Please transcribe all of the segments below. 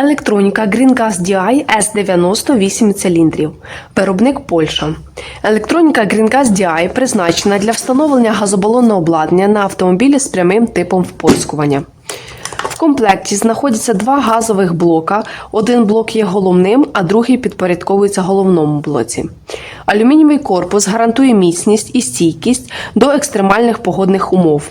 Електроніка GreenGas DI S90 8 циліндрів. Виробник Польща. Електроніка GreenGas DI призначена для встановлення газобалонного обладнання на автомобілі з прямим типом впорскування. В комплекті знаходяться два газових блока. Один блок є головним, а другий підпорядковується головному блоці. Алюмінієвий корпус гарантує міцність і стійкість до екстремальних погодних умов.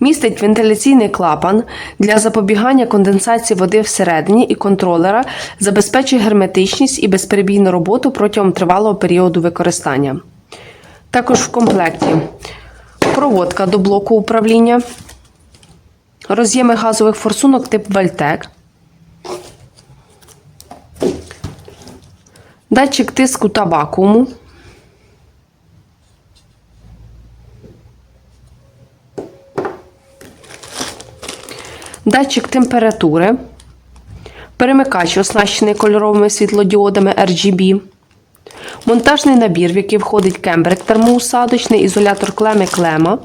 Містить вентиляційний клапан для запобігання конденсації води всередині і контролера, забезпечує герметичність і безперебійну роботу протягом тривалого періоду використання. Також в комплекті проводка до блоку управління, роз'єми газових форсунок тип Вальтек, датчик тиску та вакууму. Датчик температури, перемикач, оснащений кольоровими світлодіодами RGB, монтажний набір, в який входить кембрик термоусадочний, ізолятор клеми клема,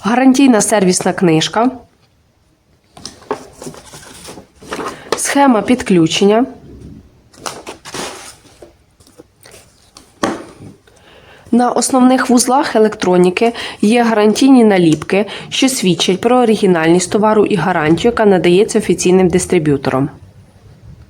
гарантійна сервісна книжка, схема підключення. На основних вузлах електроніки є гарантійні наліпки, що свідчать про оригінальність товару і гарантію, яка надається офіційним дистриб'ютором.